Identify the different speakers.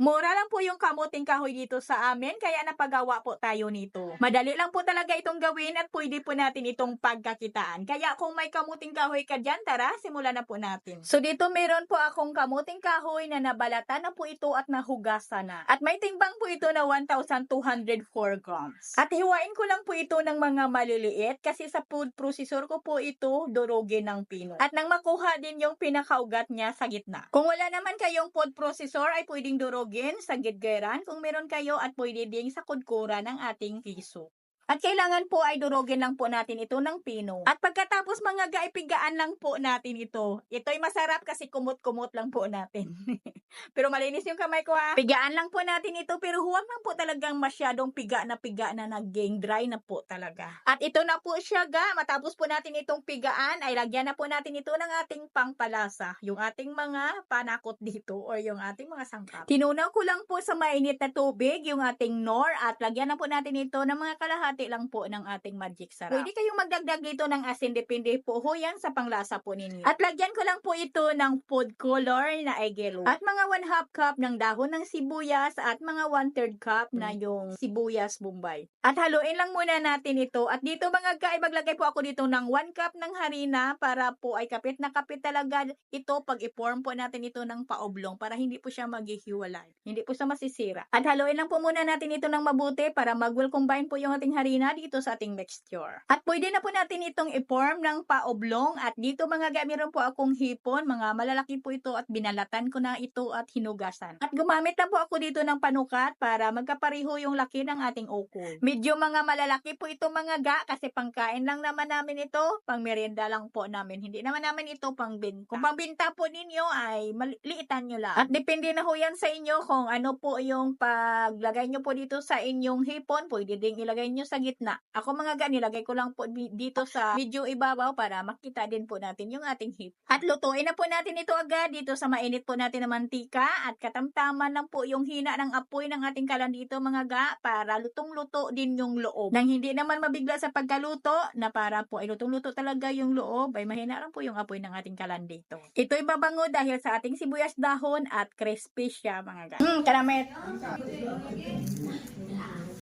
Speaker 1: Mura lang po yung kamuting kahoy dito sa amin, kaya napagawa po tayo nito. Madali lang po talaga itong gawin at pwede po natin itong pagkakitaan. Kaya kung may kamuting kahoy ka dyan, tara, simulan na po natin. So dito meron po akong kamuting kahoy na nabalatan na po ito at nahugasan na. At may timbang po ito na 1,204 grams. At hiwain ko lang po ito ng mga maliliit kasi sa food processor ko po ito durugin ng pino. At nang makuha din yung pinakaugat niya sa gitna. Kung wala naman kayong food processor ay pwedeng durugin sa gitgeran kung meron kayo at pwede ding sa kudkura ng ating piso. At kailangan po ay durugin lang po natin ito ng pino. At pagkatapos mga gaipigaan lang po natin ito. Ito'y masarap kasi kumot-kumot lang po natin. pero malinis yung kamay ko ha. Pigaan lang po natin ito pero huwag lang po talagang masyadong piga na piga na naging dry na po talaga. At ito na po siya ga. Matapos po natin itong pigaan ay lagyan na po natin ito ng ating pangpalasa. Yung ating mga panakot dito or yung ating mga sangkap. Tinunaw ko lang po sa mainit na tubig yung ating nor at lagyan na po natin ito ng mga kalahati lang po ng ating magic sarap. Pwede kayong magdagdag dito ng asin depende po ho yan sa panglasa po ninyo. At lagyan ko lang po ito ng food color na egelo. At mga 1 half cup ng dahon ng sibuyas at mga 1 third cup na yung sibuyas bombay. At haluin lang muna natin ito. At dito mga guys, maglagay po ako dito ng 1 cup ng harina para po ay kapit na kapit talaga ito pag i-form po natin ito ng paoblong para hindi po siya maghihiwalay. Hindi po siya masisira. At haluin lang po muna natin ito ng mabuti para mag-well combine po yung ating harina dito sa ating mixture. At pwede na po natin itong i-form ng paoblong at dito mga guys, meron po akong hipon, mga malalaki po ito at binalatan ko na ito at hinugasan. At gumamit lang po ako dito ng panukat para magkapareho yung laki ng ating okol. Medyo mga malalaki po ito mga ga kasi pangkain lang naman namin ito, pang merienda lang po namin. Hindi naman namin ito pang binta. Kung pang binta po ninyo ay maliitan nyo lang. At depende na ho yan sa inyo kung ano po yung paglagay nyo po dito sa inyong hipon. Pwede din ilagay nyo sa gitna. Ako mga ga, nilagay ko lang po di- dito sa medyo ibabaw para makita din po natin yung ating hip. At lutuin na po natin ito agad dito sa mainit po natin na mantika at katamtaman lang po yung hina ng apoy ng ating kalan dito mga ga para lutong-luto din yung loob. Nang hindi naman mabigla sa pagkaluto na para po ay lutong-luto talaga yung loob ay mahina lang po yung apoy ng ating kalan dito. Ito'y babango dahil sa ating sibuyas dahon at crispy siya mga ga. Mm, karamit.